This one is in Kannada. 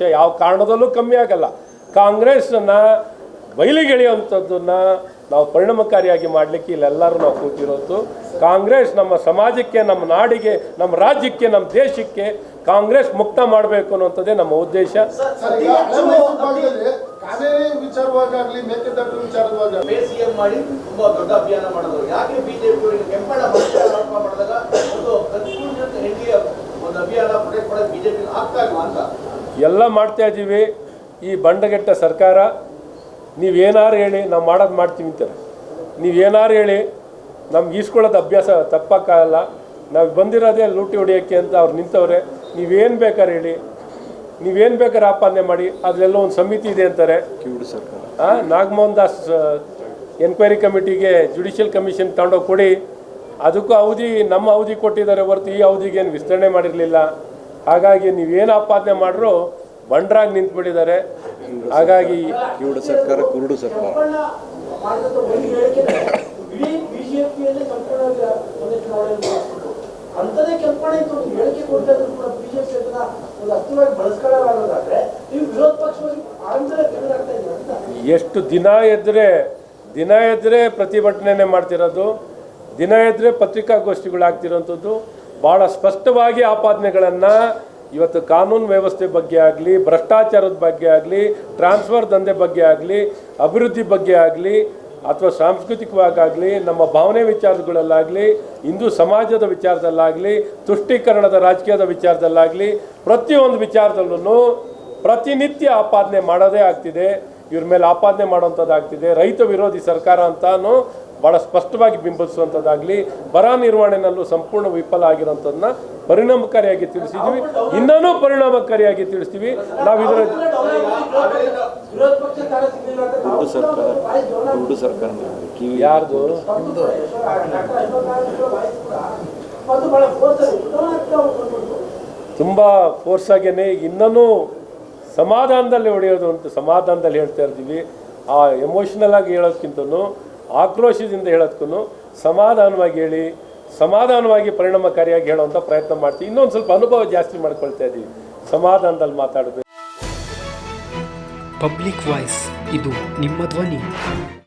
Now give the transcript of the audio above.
ಯಾವ ಕಾರಣದಲ್ಲೂ ಕಮ್ಮಿ ಆಗಲ್ಲ. ಕಾಂಗ್ರೆಸ್ನ ಬಯಲಿಗೆಳೆಯುವಂಥದ್ದನ್ನ ನಾವು ಪರಿಣಾಮಕಾರಿಯಾಗಿ ಮಾಡಲಿಕ್ಕೆ ಇಲ್ಲೆಲ್ಲರೂ ನಾವು ಕೂತಿರೋದು. ಕಾಂಗ್ರೆಸ್ ನಮ್ಮ ಸಮಾಜಕ್ಕೆ, ನಮ್ಮ ನಾಡಿಗೆ, ನಮ್ಮ ರಾಜ್ಯಕ್ಕೆ, ನಮ್ಮ ದೇಶಕ್ಕೆ ಕಾಂಗ್ರೆಸ್ ಮುಕ್ತ ಮಾಡಬೇಕು ಅನ್ನೋಂಥದ್ದೇ ನಮ್ಮ ಉದ್ದೇಶ. ಬಿಜೆಪಿ ಎಲ್ಲ ಮಾಡ್ತಾ ಇದ್ದೀವಿ. ಈ ಬಂಡಗೆಟ್ಟ ಸರ್ಕಾರ ನೀವೇನಾರು ಹೇಳಿ ನಾವು ಮಾಡೋದು ಮಾಡ್ತೀವಿ ಅಂತಾರೆ. ನೀವೇನಾರು ಹೇಳಿ ನಮ್ಗೆ ಈಸ್ಕೊಳ್ಳೋದು ಅಭ್ಯಾಸ ತಪ್ಪಕ್ಕಾಗಲ್ಲ ನಾವು ಬಂದಿರೋದೇ ಲೂಟಿ ಹೊಡಿಯೋಕ್ಕೆ ಅಂತ ಅವ್ರು ನಿಂತವ್ರೆ ನೀವೇನು ಬೇಕಾದ್ರೆ ಹೇಳಿ. ನೀವೇನು ಬೇಕಾದ್ರೆ ಆಪಾದನೆ ಮಾಡಿ ಅದರಲ್ಲೋ ಒಂದು ಸಮಿತಿ ಇದೆ ಅಂತಾರೆ. ಆ, ನಾಗಮೋಹನ್ ದಾಸ್ ಎನ್ಕ್ವೈರಿ ಕಮಿಟಿಗೆ ಜುಡಿಷಿಯಲ್ ಕಮಿಷನ್ ತಗೊಂಡೋಗಿ ಕೊಡಿ. ಅದಕ್ಕೂ ಅವಧಿ ನಮ್ಮ ಅವಧಿ ಕೊಟ್ಟಿದ್ದಾರೆ ಹೊರತು ಈ ಅವಧಿಗೆ ಏನು ವಿಸ್ತರಣೆ ಮಾಡಿರಲಿಲ್ಲ. ಹಾಗಾಗಿ ನೀವೇನು ಆಪಾದನೆ ಮಾಡ್ರು ಬಂಡ್ರಾಗಿ ನಿಂತ್ಬಿಟ್ಟಿದ್ದಾರೆ ಹಾಗಾಗಿ ಕಿವುಡ ಸರ್ಕಾರ ಕುರುಡು ಸರ್ಕಾರ. ಎಷ್ಟು ದಿನ ಎದ್ರೆ ದಿನ ಎದ್ರೆ ಪ್ರತಿಭಟನೆ ಮಾಡ್ತಿರೋದು ದಿನ ಎದ್ರೆ ಪತ್ರಿಕಾಗೋಷ್ಠಿಗಳು ಪತ್ರಿಕಾಗೋಷ್ಠಿಗಳಾಗ್ತಿರೋಂಥದ್ದು ಭಾಳ ಸ್ಪಷ್ಟವಾಗಿ ಆಪಾದನೆಗಳನ್ನು ಇವತ್ತು ಕಾನೂನು ವ್ಯವಸ್ಥೆ ಬಗ್ಗೆ ಆಗಲಿ, ಭ್ರಷ್ಟಾಚಾರದ ಬಗ್ಗೆ ಆಗಲಿ ಟ್ರಾನ್ಸ್ಫರ್ ದಂಧೆ ಬಗ್ಗೆ ಆಗಲಿ, ಅಭಿವೃದ್ಧಿ ಬಗ್ಗೆ ಆಗಲಿ, ಅಥವಾ ಸಾಂಸ್ಕೃತಿಕವಾಗಲಿ ನಮ್ಮ ಭಾವನೆ ವಿಚಾರಗಳಲ್ಲಾಗಲಿ, ಹಿಂದೂ ಸಮಾಜದ ವಿಚಾರದಲ್ಲಾಗಲಿ, ತುಷ್ಟೀಕರಣದ ರಾಜಕೀಯದ ವಿಚಾರದಲ್ಲಾಗಲಿ, ಪ್ರತಿಯೊಂದು ವಿಚಾರದಲ್ಲೂ ಪ್ರತಿನಿತ್ಯ ಆಪಾದನೆ ಮಾಡೋದೇ ಆಗ್ತಿದೆ. ಇವ್ರ ಮೇಲೆ ಆಪಾದನೆ ಮಾಡುವಂಥದ್ದಾಗ್ತಿದೆ. ರೈತ ವಿರೋಧಿ ಸರ್ಕಾರ ಅಂತಾನು ಭಾಳ ಸ್ಪಷ್ಟವಾಗಿ ಬಿಂಬಿಸುವಂಥದ್ದಾಗಲಿ ಬರ ನಿರ್ವಹಣೆನಲ್ಲೂ ಸಂಪೂರ್ಣ ವಿಫಲ ಆಗಿರೋಂಥದ್ದನ್ನ ಪರಿಣಾಮಕಾರಿಯಾಗಿ ತಿಳಿಸಿದ್ವಿ. ಇನ್ನೂ ಪರಿಣಾಮಕಾರಿಯಾಗಿ ತಿಳಿಸ್ತೀವಿ. ನಾವು ಇದರ ಯಾರ್ದು? ತುಂಬ ಫೋರ್ಸ್ ಆಗೇನೆ ಇನ್ನೂ ಸಮಾಧಾನದಲ್ಲಿ ಹೊಡೆಯೋದು ಅಂತ ಸಮಾಧಾನದಲ್ಲಿ ಹೇಳ್ತಾ ಇರ್ತೀವಿ. ಆ ಎಮೋಷನಲ್ ಆಗಿ ಹೇಳೋದ್ಕಿಂತನೂ ಆಕ್ರೋಶದಿಂದ ಹೇಳೋದಕ್ಕೂ ಸಮಾಧಾನವಾಗಿ ಹೇಳಿ, ಸಮಾಧಾನವಾಗಿ ಪರಿಣಾಮಕಾರಿಯಾಗಿ ಹೇಳೋವಂಥ ಪ್ರಯತ್ನ ಮಾಡ್ತೀವಿ. ಇನ್ನೊಂದು ಸ್ವಲ್ಪ ಅನುಭವ ಜಾಸ್ತಿ ಮಾಡ್ಕೊಳ್ತಾ ಇದ್ದೀವಿ. ಸಮಾಧಾನದಲ್ಲಿ ಮಾತಾಡಬೇಕು. ಪಬ್ಲಿಕ್ ವಾಯ್ಸ್ ಇದು ನಿಮ್ಮ ಧ್ವನಿ.